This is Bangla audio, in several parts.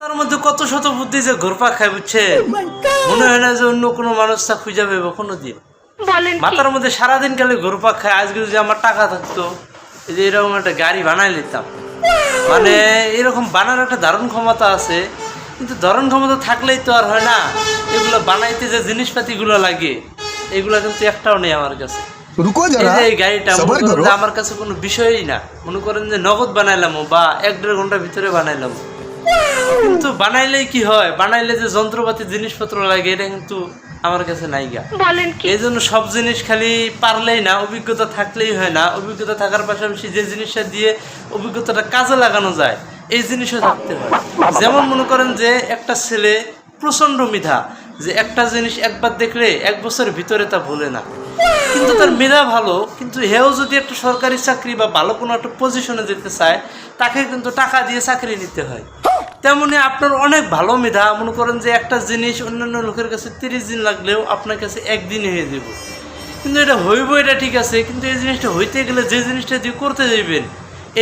তার মধ্যে কত শত বুদ্ধি যে ঘোরপা খায় বুঝছে? মনে হয় না যে অন্য কোনো মানুষ তা খুঁজে পাবে কোনো দিন। মাথার মধ্যে সারাদিন কালে ঘোরপা খায় আজকে যদি আমার টাকা থাকতো এই যে এরকম একটা গাড়ি বানাই নিতাম। মানে এরকম বানার একটা ধারণ ক্ষমতা আছে কিন্তু ধরণ ক্ষমতা থাকলেই তো আর হয় না। এগুলো বানাইতে যে জিনিসপাতিগুলো লাগে এগুলো কিন্তু একটাও নেই আমার কাছে। এই গাড়িটা আমার কাছে কোনো বিষয়ই না। মনে করেন যে নগদ বানাইলাম বা এক দেড় ঘণ্টার ভিতরে বানাইলাম। কিন্তু বানাইলেই কি হয়? বানাইলে যে যন্ত্রপাতি জিনিসপত্র লাগে এটা কিন্তু আমার কাছে নাই গা। বলেন এই জন্য সব জিনিস খালি পারলেই না অভিজ্ঞতা থাকলেই হয় না। অভিজ্ঞতা থাকার পাশাপাশি যে জিনিসটা দিয়ে অভিজ্ঞতাটা কাজে লাগানো যায় এই জিনিসও থাকতে হয়। যেমন মনে করেন যে একটা ছেলে প্রচণ্ড মেধা যে একটা জিনিস একবার দেখলে এক বছরের ভিতরে তা ভুলে না। কিন্তু তার মেধা ভালো কিন্তু হেও যদি একটা সরকারি চাকরি বা ভালো কোনো একটা পজিশনে যেতে চায় তাকে কিন্তু টাকা দিয়ে চাকরি নিতে হয়। তেমনি আপনার অনেক ভালো মেধা। মনে করেন যে একটা জিনিস অন্যান্য লোকের কাছে তিরিশ দিন লাগলেও আপনার কাছে একদিন হয়ে যাব। কিন্তু এটা হইব, এটা ঠিক আছে। কিন্তু এই জিনিসটা হইতে গেলে যে জিনিসটা দিয়ে করতে যাইবেন,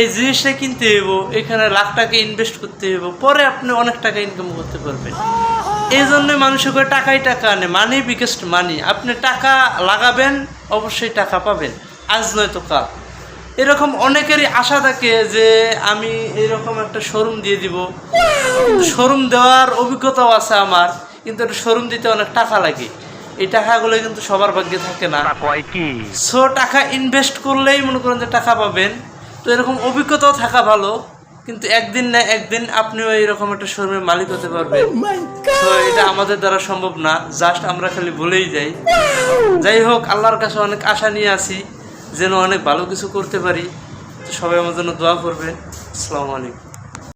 এই জিনিসটা কিনতে হইব, এখানে লাখ টাকা ইনভেস্ট করতে হইব, পরে আপনি অনেক টাকা ইনকাম করতে পারবেন। এই জন্য মানুষের করে টাকাই টাকা আনে মানি বিগেস্ট মানি আপনি টাকা লাগাবেন, অবশ্যই টাকা পাবেন। আজ নয়তো কাল। এরকম অনেকেরই আশা থাকে যে আমি এরকম একটা শোরুম দিয়ে দিব। শোরুম দেওয়ার অভিজ্ঞতাও আছে আমার কিন্তু একটা শোরুম দিতে অনেক টাকা লাগে। এই টাকাগুলো কিন্তু সবার ভাগ্যে থাকে না। সো টাকা ইনভেস্ট করলেই মনে করেন যে টাকা পাবেন। তো এরকম অভিজ্ঞতাও থাকা ভালো কিন্তু একদিন না একদিন আপনিও এরকম একটা শোরুমের মালিক হতে পারবেন। তো এটা আমাদের দ্বারা সম্ভব না জাস্ট আমরা খালি বলেই যাই। যাই হোক আল্লাহর কাছে অনেক আশা নিয়ে আছি যেন অনেক ভালো কিছু করতে পারি। সবাই আমার জন্য দোয়া করবেন। আসসালামু আলাইকুম।